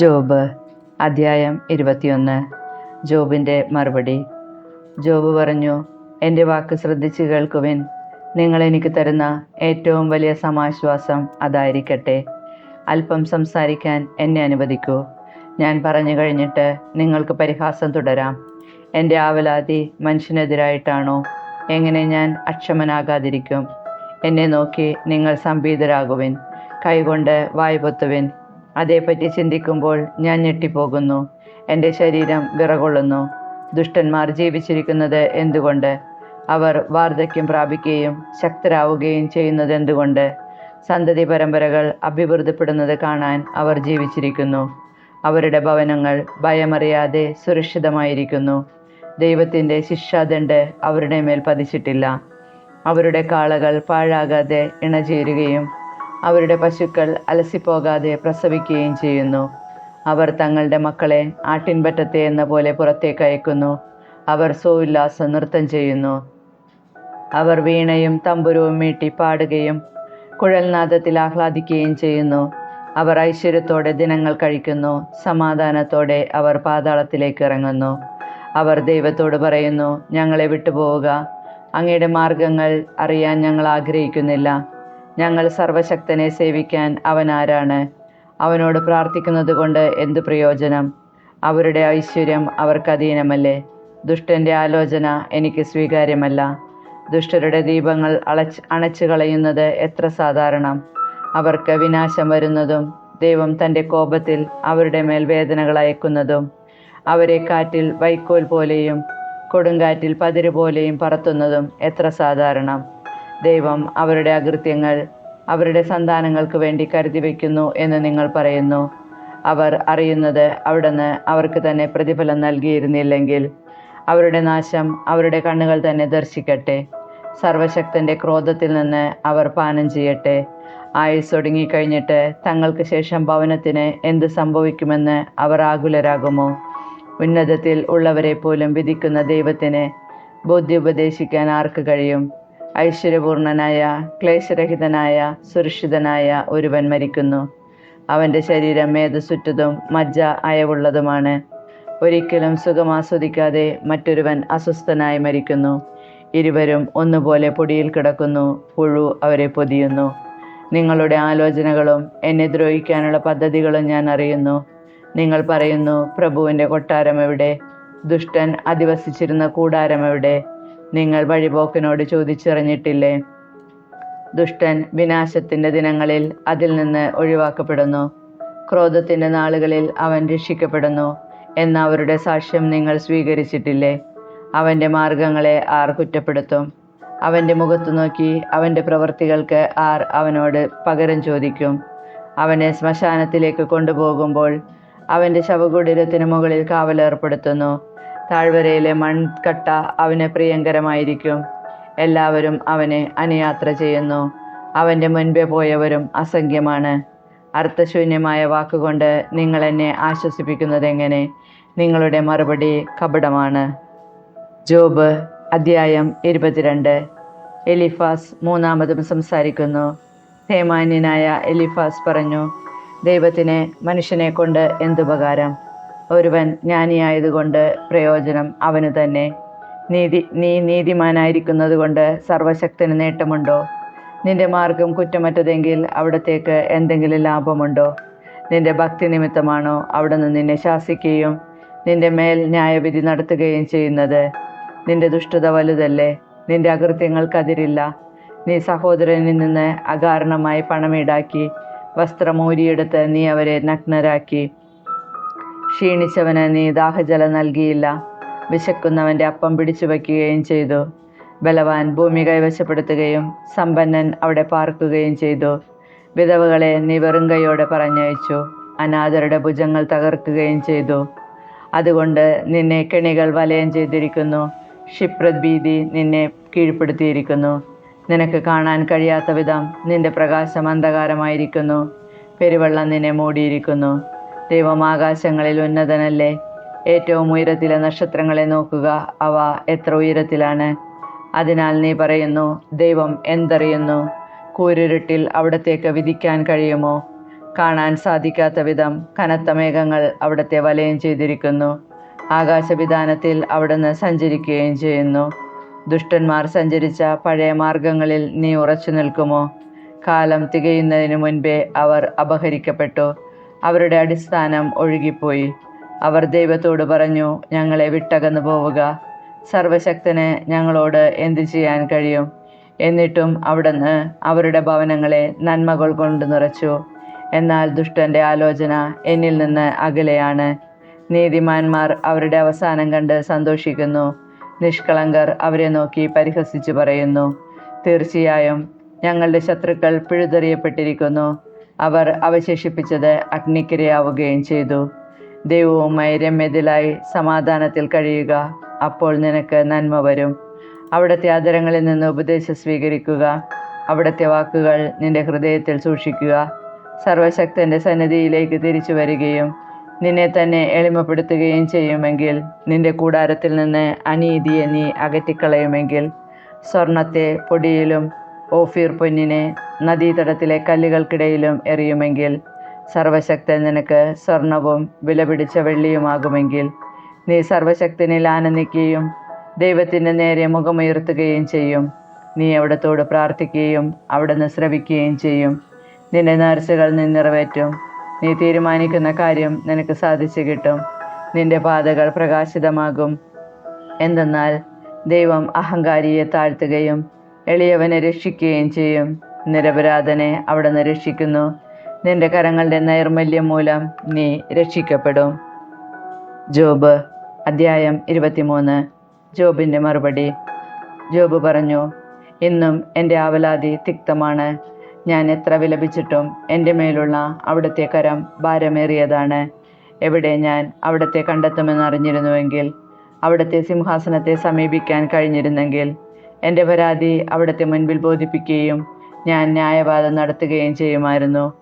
Job അധ്യായം ഇരുപത്തിയൊന്ന്. ജോബിന്റെ മറുപടി. ജോബ് പറഞ്ഞു എന്റെ വാക്ക് ശ്രദ്ധിച്ചു കേൾക്കുവിൻ. നിങ്ങൾ എനിക്ക് തരുന്ന ഏറ്റവും വലിയ സമാശ്വാസം അതായിരിക്കട്ടെ. അല്പം സംസാരിക്കാൻ എന്നെ അനുവദിക്കൂ. ഞാൻ പറഞ്ഞു കഴിഞ്ഞിട്ട് നിങ്ങൾക്ക് പരിഹാസം തുടരാം. എന്റെ ആവലാതി മനുഷ്യനെതിരായിട്ടാണോ? എങ്ങനെ ഞാൻ അക്ഷമനാകാതിരിക്കും? എന്നെ നോക്കി നിങ്ങൾ സംഭീതരാകുവിൻ. കൈകൊണ്ട് വായ്പൊത്തുവിൻ അതേപ്പറ്റി ചിന്തിക്കുമ്പോൾ ഞാൻ ഞെട്ടിപ്പോകുന്നു. എന്റെ ശരീരം വിറകൊള്ളുന്നു. ദുഷ്ടന്മാർ ജീവിച്ചിരിക്കുന്നത് എന്തുകൊണ്ട്? അവർ വാർദ്ധക്യം പ്രാപിക്കുകയും ശക്തരാവുകയും ചെയ്യുന്നത് എന്തുകൊണ്ട് സന്തതി പരമ്പരകൾ അഭിവൃദ്ധിപ്പെടുന്നത് കാണാൻ അവർ ജീവിച്ചിരിക്കുന്നു. അവരുടെ ഭവനങ്ങൾ ഭയമറിയാതെ സുരക്ഷിതമായിരിക്കുന്നു. ദൈവത്തിന്റെ ശിക്ഷാദണ്ഡ് അവരുടെ മേൽ പതിച്ചിട്ടില്ല. അവരുടെ കാളകൾ പാഴാകാതെ ഇണചേരുകയും അവരുടെ പശുക്കൾ അലസിപ്പോകാതെ പ്രസവിക്കുകയും ചെയ്യുന്നു. അവർ തങ്ങളുടെ മക്കളെ ആട്ടിൻപറ്റത്തെ എന്ന പോലെ പുറത്തേക്ക് അയക്കുന്നു. അവർ സോല്ലാസം നൃത്തം ചെയ്യുന്നു. അവർ വീണയും തമ്പുരവും മീട്ടി പാടുകയും കുഴൽനാദത്തിൽ ആഹ്ലാദിക്കുകയും ചെയ്യുന്നു. അവർ ഐശ്വര്യത്തോടെ ദിനങ്ങൾ കഴിക്കുന്നു. സമാധാനത്തോടെ അവർ പാതാളത്തിലേക്ക് ഇറങ്ങുന്നു. അവർ ദൈവത്തോട് പറയുന്നു ഞങ്ങളെ വിട്ടുപോവുക. അങ്ങയുടെ മാർഗങ്ങൾ അറിയാൻ ഞങ്ങൾ ആഗ്രഹിക്കുന്നില്ല. ഞങ്ങൾ സർവശക്തനെ സേവിക്കാൻ അവൻ ആരാണ്? അവനോട് പ്രാർത്ഥിക്കുന്നത് കൊണ്ട് എന്ത് പ്രയോജനം? അവരുടെ ഐശ്വര്യം അവർക്ക് അധീനമല്ലേ? ദുഷ്ടന്റെ ആലോചന എനിക്ക് സ്വീകാര്യമല്ല. ദുഷ്ടരുടെ ദീപങ്ങൾ അളച്ച് അണച്ചു കളയുന്നത് എത്ര സാധാരണം. അവർക്ക് വിനാശം വരുന്നതും ദൈവം തന്റെ കോപത്തിൽ അവരുടെ മേൽ വേദനകൾ അയക്കുന്നതും അവരെ കാറ്റിൽ വൈക്കോൽ പോലെയും കൊടുങ്കാറ്റിൽ പതിര് പോലെയും പറത്തുന്നതും എത്ര സാധാരണം. ദൈവം അവരുടെ അകൃത്യങ്ങൾ അവരുടെ സന്താനങ്ങൾക്ക് വേണ്ടി കരുതി വയ്ക്കുന്നു എന്ന് നിങ്ങൾ പറയുന്നു. അവർ അറിയുന്നത് അവിടുന്ന് അവർക്ക് തന്നെ പ്രതിഫലം നൽകിയിരുന്നില്ലെങ്കിൽ അവരുടെ നാശം അവരുടെ കണ്ണുകൾ തന്നെ ദർശിക്കട്ടെ. സർവശക്തന്റെ ക്രോധത്തിൽ നിന്ന് അവർ പാനം ചെയ്യട്ടെ. ആയുസ് ഒടുങ്ങിക്കഴിഞ്ഞിട്ട് തങ്ങൾക്ക് ശേഷം ഭവനത്തിന് എന്ത് സംഭവിക്കുമെന്ന് അവർ ആകുലരാകുമോ? ഉന്നതത്തിൽ ഉള്ളവരെ പോലും വിധിക്കുന്ന ദൈവത്തിന് ബുദ്ധി ഉപദേശിക്കാൻ ആർക്ക് കഴിയും? ഐശ്വര്യപൂർണനായ ക്ലേശരഹിതനായ സുരക്ഷിതനായ ഒരുവൻ മരിക്കുന്നു. അവന്റെ ശരീരം മേധസുറ്റതും മജ്ജ അയവുള്ളതുമാണ്. ഒരിക്കലും സുഖമാസ്വദിക്കാതെ മറ്റൊരുവൻ അസ്വസ്ഥനായി മരിക്കുന്നു. ഇരുവരും ഒന്നുപോലെ പൊടിയിൽ കിടക്കുന്നു. പുഴു അവരെ പൊതിയുന്നു. നിങ്ങളുടെ ആലോചനകളും എന്നെ ദ്രോഹിക്കാനുള്ള പദ്ധതികളും ഞാൻ അറിയുന്നു. നിങ്ങൾ പറയുന്നു പ്രഭുവിന്റെ കൊട്ടാരം എവിടെ? ദുഷ്ടൻ അധിവസിച്ചിരുന്ന കൂടാരം എവിടെ? നിങ്ങൾ വഴിപോക്കനോട് ചോദിച്ചറിഞ്ഞിട്ടില്ലേ? ദുഷ്ടൻ വിനാശത്തിന്റെ ദിനങ്ങളിൽ അതിൽ നിന്ന് ഒഴിവാക്കപ്പെടുന്നു. ക്രോധത്തിന്റെ നാളുകളിൽ അവൻ രക്ഷിക്കപ്പെടുന്നു എന്ന അവരുടെ സാക്ഷ്യം നിങ്ങൾ സ്വീകരിച്ചിട്ടില്ലേ? അവന്റെ മാർഗങ്ങളെ ആർ കുറ്റപ്പെടുത്തും? അവന്റെ മുഖത്ത് നോക്കി അവന്റെ പ്രവൃത്തികൾക്ക് ആർ അവനോട് പകരം ചോദിക്കും? അവനെ ശ്മശാനത്തിലേക്ക് കൊണ്ടുപോകുമ്പോൾ അവന്റെ ശവകുടീരത്തിന് മുകളിൽ കാവലേർപ്പെടുത്തുന്നു. താഴ്വരയിലെ മൺകട്ട അവന് പ്രിയങ്കരമായിരിക്കും. എല്ലാവരും അവനെ അനുയാത്ര ചെയ്യുന്നു. അവന്റെ മുൻപേ പോയവരും അസംഖ്യമാണ്. അർത്ഥശൂന്യമായ വാക്കുകൊണ്ട് നിങ്ങൾ എന്നെ ആശ്വസിപ്പിക്കുന്നത് എങ്ങനെ നിങ്ങളുടെ മറുപടി കപടമാണ്. ജോബ് അധ്യായം ഇരുപത്തിരണ്ട്. എലിഫാസ് മൂന്നാമതും സംസാരിക്കുന്നു. ഹേമാന്യനായ എലിഫാസ് പറഞ്ഞു ദൈവത്തിന് മനുഷ്യനെ കൊണ്ട് എന്തുപകാരം? ഒരുവൻ ജ്ഞാനിയായതുകൊണ്ട് പ്രയോജനം അവന് തന്നെ. നീതി നീ നീതിമാനായിരിക്കുന്നത് കൊണ്ട് സർവശക്തന് നേട്ടമുണ്ടോ? നിന്റെ മാർഗം കുറ്റമറ്റതെങ്കിൽ അവിടത്തേക്ക് എന്തെങ്കിലും ലാഭമുണ്ടോ? നിന്റെ ഭക്തി നിമിത്തമാണോ അവിടുന്ന് നിന്നെ ശാസിക്കുകയും നിന്റെ മേൽ ന്യായവിധി നടത്തുകയും ചെയ്യുന്നത്? നിന്റെ ദുഷ്ടത വലുതല്ലേ? നിന്റെ അകൃത്യങ്ങൾക്കതിരില്ല. നീ സഹോദരനിൽ നിന്ന് അകാരണമായി പണമീടാക്കി വസ്ത്രമൂരിയെടുത്ത് നീ അവരെ നഗ്നരാക്കി. ക്ഷീണിച്ചവന് നീ ദാഹജലം നൽകിയില്ല. വിശക്കുന്നവന്റെ അപ്പം പിടിച്ചു വയ്ക്കുകയും ചെയ്തു. ബലവാൻ ഭൂമി കൈവശപ്പെടുത്തുകയും സമ്പന്നൻ അവിടെ പാർക്കുകയും ചെയ്തു. വിധവകളെ നീ വെറും കൈയോടെ പറഞ്ഞയച്ചു. അനാഥരുടെ ഭുജങ്ങൾ തകർക്കുകയും ചെയ്തു. അതുകൊണ്ട് നിന്നെ കെണികൾ വലയം ചെയ്തിരിക്കുന്നു. ക്ഷിപ്രത് ഭീതി നിന്നെ കീഴ്പ്പെടുത്തിയിരിക്കുന്നു. നിനക്ക് കാണാൻ കഴിയാത്ത വിധം നിന്റെ പ്രകാശം അന്ധകാരമായിരിക്കുന്നു. പെരുവെള്ളം നിന്നെ മൂടിയിരിക്കുന്നു. ദൈവം ആകാശങ്ങളിൽ ഉന്നതനല്ലേ? ഏറ്റവും ഉയരത്തിലെ നക്ഷത്രങ്ങളെ നോക്കുക. അവ എത്ര ഉയരത്തിലാണ്? അതിനാൽ നീ പറയുന്നു ദൈവം എന്തറിയുന്നു? കൂരിരുട്ടിൽ അവിടത്തേക്ക് വിധിക്കാൻ കഴിയുമോ? കാണാൻ സാധിക്കാത്ത വിധം കനത്ത മേഘങ്ങൾ അവിടുത്തെ വലയം ചെയ്തിരിക്കുന്നു. ആകാശവിധാനത്തിൽ അവിടുന്ന് സഞ്ചരിക്കുകയും ചെയ്യുന്നു. ദുഷ്ടന്മാർ സഞ്ചരിച്ച പഴയ മാർഗങ്ങളിൽ നീ ഉറച്ചു നിൽക്കുമോ കാലം തികയുന്നതിന് മുൻപേ അവർ അപഹരിക്കപ്പെട്ടു. അവരുടെ അടിസ്ഥാനം ഒഴുകിപ്പോയി. അവർ ദൈവത്തോട് പറഞ്ഞു ഞങ്ങളെ വിട്ടകന്നു പോവുക. സർവശക്തന് ഞങ്ങളോട് എന്തു ചെയ്യാൻ കഴിയും? എന്നിട്ടും അവിടുന്ന് അവരുടെ ഭവനങ്ങളെ നന്മകൾ കൊണ്ട് നിറച്ചു. എന്നാൽ ദുഷ്ടന്റെ ആലോചന എന്നിൽ നിന്ന് അകലെയാണ്. നീതിമാന്മാർ അവരുടെ അവസാനം കണ്ട് സന്തോഷിക്കുന്നു. നിഷ്കളങ്കർ അവരെ നോക്കി പരിഹസിച്ചു പറയുന്നു തീർച്ചയായും ഞങ്ങളുടെ ശത്രുക്കൾ പിഴുതെറിയപ്പെട്ടിരിക്കുന്നു. അവർ അവശേഷിപ്പിച്ചത് അഗ്നിക്കിരയാവുകയും ചെയ്തു. ദൈവവുമായി രമ്യതിലായി സമാധാനത്തിൽ കഴിയുക. അപ്പോൾ നിനക്ക് നന്മ വരും. അവിടുത്തെ ആദരങ്ങളിൽ നിന്ന് ഉപദേശം സ്വീകരിക്കുക. അവിടുത്തെ വാക്കുകൾ നിന്റെ ഹൃദയത്തിൽ സൂക്ഷിക്കുക. സർവശക്തന്റെ സന്നിധിയിലേക്ക് തിരിച്ചു വരികയും നിന്നെ തന്നെ എളിമപ്പെടുത്തുകയും ചെയ്യുമെങ്കിൽ നിന്റെ കൂടാരത്തിൽ നിന്ന് അനീതിയെ നീ അകറ്റിക്കളയുമെങ്കിൽ സ്വർണത്തെ പൊടിയിലും ഓഫീർ പൊന്നിനെ നദീതടത്തിലെ കല്ലുകൾക്കിടയിലും എറിയുമെങ്കിൽ സർവശക്തൻ നിനക്ക് സ്വർണവും വിലപിടിച്ച വെള്ളിയുമാകുമെങ്കിൽ നീ സർവശക്തനിൽ ആനന്ദിക്കുകയും ദൈവത്തിന്റെ നേരെ മുഖമുയർത്തുകയും ചെയ്യും. നീ അവിടത്തോട് പ്രാർത്ഥിക്കുകയും അവിടുന്ന് ശ്രവിക്കുകയും ചെയ്യും. നിന്റെ നേർച്ചകൾ നീ നിറവേറ്റും. നീ തീരുമാനിക്കുന്ന കാര്യം നിനക്ക് സാധിച്ചു കിട്ടും. നിന്റെ പാതകൾ പ്രകാശിതമാകും. എന്തെന്നാൽ ദൈവം അഹങ്കാരിയെ താഴ്ത്തുകയും എളിയവനെ രക്ഷിക്കുകയും ചെയ്യും. നിരപരാധനെ അവിടുന്ന് രക്ഷിക്കുന്നു. നിന്റെ കരങ്ങളുടെ നൈർമല്യം മൂലം നീ രക്ഷിക്കപ്പെടും. ജോബ് അദ്ധ്യായം ഇരുപത്തിമൂന്ന്. ജോബിന്റെ മറുപടി. ജോബ് പറഞ്ഞു ഇന്നും എന്റെ ആവലാതി തിക്തമാണ്. ഞാൻ എത്ര വിലപിച്ചിട്ടും എന്റെ മേലുള്ള അവിടുത്തെ കരം ഭാരമേറിയതാണ്. എവിടെ ഞാൻ അവിടുത്തെ കണ്ടെത്തുമെന്ന് അറിഞ്ഞിരുന്നുവെങ്കിൽ അവിടുത്തെ സിംഹാസനത്തെ സമീപിക്കാൻ കഴിഞ്ഞിരുന്നെങ്കിൽ എന്റെ പരാതി അവിടുത്തെ മുൻപിൽ ബോധിപ്പിക്കുകയും ഞാൻ ന്യായവാദം നടത്തുകയും ചെയ്യുമായിരുന്നു.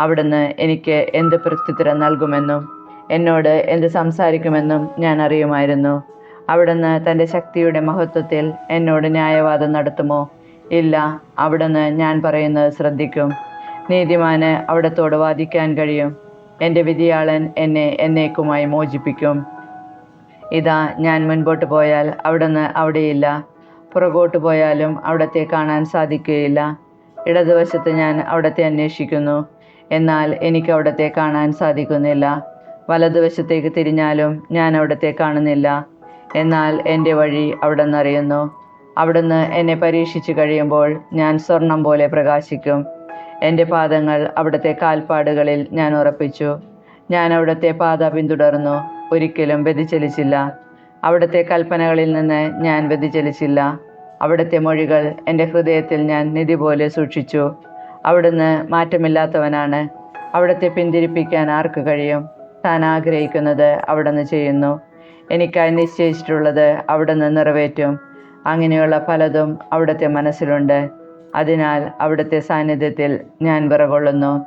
അവിടുന്ന് എനിക്ക് എന്ത് പ്രത്യുത്തരം നൽകുമെന്നും എന്നോട് എന്ത് സംസാരിക്കുമെന്നും ഞാൻ അറിയുമായിരുന്നു. അവിടുന്ന് തന്റെ ശക്തിയുടെ മഹത്വത്തിൽ എന്നോട് ന്യായവാദം നടത്തുമോ? ഇല്ല അവിടുന്ന് ഞാൻ പറയുന്നത് ശ്രദ്ധിക്കും. നീതിമാന് അവിടത്തോട് വാദിക്കാൻ കഴിയും. എന്റെ വിധിയാളൻ എന്നെ എന്നേക്കുമായി മോചിപ്പിക്കും. ഇതാ ഞാൻ മുൻപോട്ട് പോയാൽ അവിടുന്ന് അവിടെയില്ല. പുറകോട്ട് പോയാലും അവിടത്തെ കാണാൻ സാധിക്കുകയില്ല. ഇടതുവശത്ത് ഞാൻ അവിടത്തെ അന്വേഷിക്കുന്നു. എന്നാൽ എനിക്ക് അവിടത്തെ കാണാൻ സാധിക്കുന്നില്ല. വലതുവശത്തേക്ക് തിരിഞ്ഞാലും ഞാൻ അവിടത്തെ കാണുന്നില്ല. എന്നാൽ എന്റെ വഴി അവിടെ നിന്നറിയുന്നു അവിടുന്ന് എന്നെ പരീക്ഷിച്ചു കഴിയുമ്പോൾ ഞാൻ സ്വർണം പോലെ പ്രകാശിക്കും. എന്റെ പാദങ്ങൾ അവിടുത്തെ കാൽപ്പാടുകളിൽ ഞാൻ ഉറപ്പിച്ചു. ഞാൻ അവിടുത്തെ പാത പിന്തുടർന്നു. ഒരിക്കലും വ്യതിചലിച്ചില്ല. അവിടുത്തെ കൽപ്പനകളിൽ നിന്ന് ഞാൻ വ്യതിചലിച്ചില്ല. അവിടുത്തെ മൊഴികൾ എന്റെ ഹൃദയത്തിൽ ഞാൻ നിധി പോലെ സൂക്ഷിച്ചു. അവിടുന്ന് മാറ്റമില്ലാത്തവനാണ്. അവിടുത്തെ പിന്തിരിപ്പിക്കാൻ ആർക്ക് കഴിയും? താൻ ആഗ്രഹിക്കുന്നത് അവിടുന്ന് ചെയ്യുന്നു. എനിക്കായി നിശ്ചയിച്ചിട്ടുള്ളത് അവിടുന്ന് നിറവേറ്റും. അങ്ങനെയുള്ള പലതും അവിടുത്തെ മനസ്സിലുണ്ട്. അതിനാൽ അവിടുത്തെ സാന്നിധ്യത്തിൽ ഞാൻ വിറകൊള്ളുന്നു.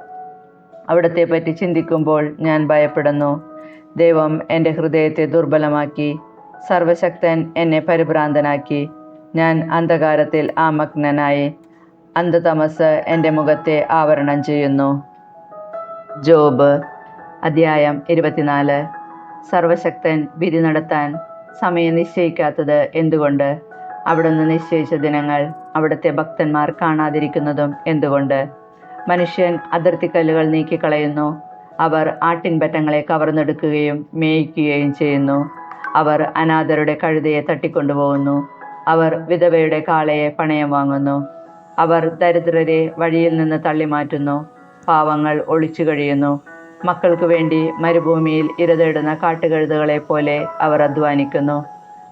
അവിടത്തെ പറ്റി ചിന്തിക്കുമ്പോൾ ഞാൻ ഭയപ്പെടുന്നു. ദൈവം എന്റെ ഹൃദയത്തെ ദുർബലമാക്കി. സർവശക്തൻ എന്നെ പരിഭ്രാന്തനാക്കി. ഞാൻ അന്ധകാരത്തിൽ ആമഗ്നനായി അന്ധതമസ് എന്റെ മുഖത്തെ ആവരണം ചെയ്യുന്നു. ജോബ് അധ്യായം ഇരുപത്തിനാല്. സർവശക്തൻ വിധി നടത്താൻ സമയം നിശ്ചയിക്കാത്തത് എന്തുകൊണ്ട്? അവിടുന്ന് നിശ്ചയിച്ച ദിനങ്ങൾ അവിടുത്തെ ഭക്തന്മാർ കാണാതിരിക്കുന്നതും എന്തുകൊണ്ട്? മനുഷ്യൻ അതിർത്തിക്കല്ലുകൾ നീക്കിക്കളയുന്നു. അവർ ആട്ടിൻപറ്റങ്ങളെ കവർന്നെടുക്കുകയും മേയിക്കുകയും ചെയ്യുന്നു. അവർ അനാഥരുടെ കഴുതയെ തട്ടിക്കൊണ്ടുപോകുന്നു. അവർ വിധവയുടെ കാളയെ പണയം വാങ്ങുന്നു. അവർ ദരിദ്രരെ വഴിയിൽ നിന്ന് തള്ളിമാറ്റുന്നു. പാവങ്ങൾ ഒളിച്ചു കഴിയുന്നു. മക്കൾക്ക് വേണ്ടി മരുഭൂമിയിൽ ഇരതേടുന്ന കാട്ടുകഴുതകളെ പോലെ അവർ അധ്വാനിക്കുന്നു.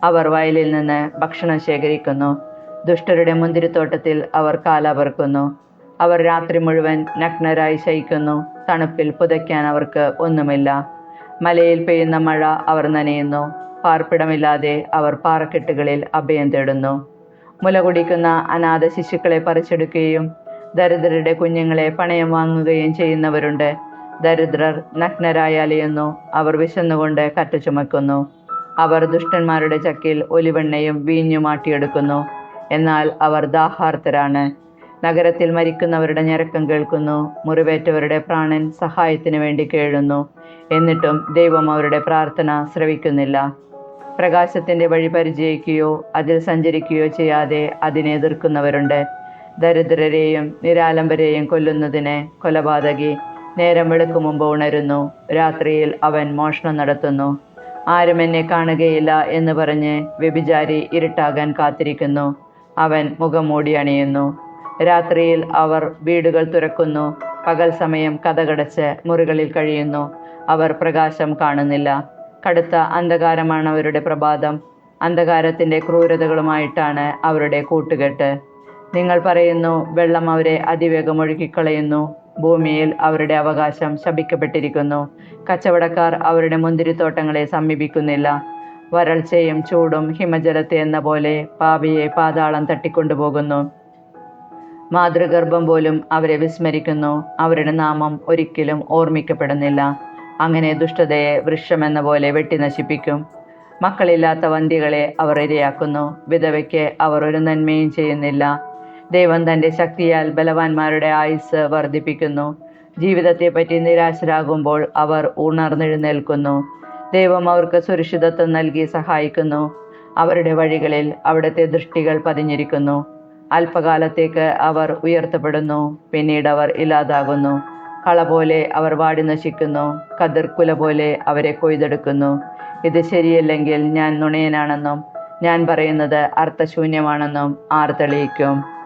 അവർ വയലിൽ നിന്ന് ഭക്ഷണം ശേഖരിക്കുന്നു. ദുഷ്ടരുടെ മുന്തിരിത്തോട്ടത്തിൽ അവർ കാലപറക്കുന്നു അവർ രാത്രി മുഴുവൻ നഗ്നരായി ശയിക്കുന്നു. തണുപ്പിൽ പുതയ്ക്കാൻ അവർക്ക് ഒന്നുമില്ല. മലയിൽ പെയ്യുന്ന മഴ അവർ നനയുന്നു. പാർപ്പിടമില്ലാതെ അവർ പാറക്കെട്ടുകളിൽ അഭയം തേടുന്നു. മുല കുടിക്കുന്ന അനാഥ ശിശുക്കളെ പറിച്ചെടുക്കുകയും ദരിദ്രരുടെ കുഞ്ഞുങ്ങളെ പണയം വാങ്ങുകയും ചെയ്യുന്നവരുണ്ട്. ദരിദ്രർ നഗ്നരായി അവർ വിശന്നുകൊണ്ട് കറ്റ ചുമക്കുന്നു. അവർ ദുഷ്ടന്മാരുടെ ചക്കിൽ ഒലിവെണ്ണയും വീഞ്ഞും ആട്ടിയെടുക്കുന്നു. എന്നാൽ അവർ ദാഹാർത്തരാണ്. നഗരത്തിൽ മരിക്കുന്നവരുടെ ഞരക്കം കേൾക്കുന്നു. മുറിവേറ്റവരുടെ പ്രാണൻ സഹായത്തിന് വേണ്ടി കേഴുന്നു. എന്നിട്ടും ദൈവം അവരുടെ പ്രാർത്ഥന ശ്രവിക്കുന്നില്ല. പ്രകാശത്തിന്റെ വഴി പരിചയിക്കുകയോ അതിൽ സഞ്ചരിക്കുകയോ ചെയ്യാതെ അതിനെ എതിർക്കുന്നവരുണ്ട്. ദരിദ്രരെയും നിരാലംബരെയും കൊല്ലുന്നതിന് കൊലപാതകി നേരം വെളുക്കും മുമ്പ് ഉണരുന്നു. രാത്രിയിൽ അവൻ മോഷണം നടത്തുന്നു. ആരും എന്നെ കാണുകയില്ല എന്ന് പറഞ്ഞ് വ്യഭിചാരി ഇരുട്ടാകാൻ കാത്തിരിക്കുന്നു. അവൻ മുഖം മൂടി അണിയുന്നു. രാത്രിയിൽ അവർ വീടുകൾ തുറക്കുന്നു. പകൽ സമയം കഥകടച്ച് മുറികളിൽ കഴിയുന്നു. അവർ പ്രകാശം കാണുന്നില്ല. കടുത്ത അന്ധകാരമാണ് അവരുടെ പ്രഭാതം. അന്ധകാരത്തിന്റെ ക്രൂരതകളുമായിട്ടാണ് അവരുടെ കൂട്ടുകെട്ട്. നിങ്ങൾ പറയുന്നു വെള്ളം അവരെ അതിവേഗം ഒഴുകിക്കളയുന്നു ഭൂമിയിൽ അവരുടെ അവകാശം ശപിക്കപ്പെട്ടിരിക്കുന്നു. കച്ചവടക്കാർ അവരുടെ മുന്തിരിത്തോട്ടങ്ങളെ സമീപിക്കുന്നില്ല. വരൾച്ചയും ചൂടും ഹിമജലത്തെ എന്ന പോലെ പാപിയെ പാതാളം തട്ടിക്കൊണ്ടുപോകുന്നു. മാതൃഗർഭം പോലും അവരെ വിസ്മരിക്കുന്നു. അവരുടെ നാമം ഒരിക്കലും ഓർമ്മിക്കപ്പെടുന്നില്ല. അങ്ങനെ ദുഷ്ടതയെ വൃക്ഷമെന്ന പോലെ വെട്ടി നശിപ്പിക്കും. മക്കളില്ലാത്ത വന്ധ്യകളെ അവർ ഇരയാക്കുന്നു. വിധവയ്ക്ക് അവർ ഒരു നന്മയും ചെയ്യുന്നില്ല. ദൈവം തന്റെ ശക്തിയാൽ ബലവാന്മാരുടെ ആയുസ് വർദ്ധിപ്പിക്കുന്നു. ജീവിതത്തെപ്പറ്റി നിരാശരാകുമ്പോൾ അവർ ഉണർന്നെഴുന്നേൽക്കുന്നു. ദൈവം അവർക്ക് സുരക്ഷിതത്വം നൽകി സഹായിക്കുന്നു. അവരുടെ വഴികളിൽ അവിടുത്തെ ദൃഷ്ടികൾ പതിഞ്ഞിരിക്കുന്നു. അല്പകാലത്തേക്ക് അവർ ഉയർത്തപ്പെടുന്നു. പിന്നീട് അവർ ഇല്ലാതാകുന്നു. കള പോലെ അവർ വാടി നശിക്കുന്നു. കതിർക്കുല പോലെ അവരെ കൊയ്തെടുക്കുന്നു. ഇത് ശരിയല്ലെങ്കിൽ ഞാൻ നുണയനാണെന്നും ഞാൻ പറയുന്നത് അർത്ഥശൂന്യമാണെന്നും ആർ തെളിയിക്കും.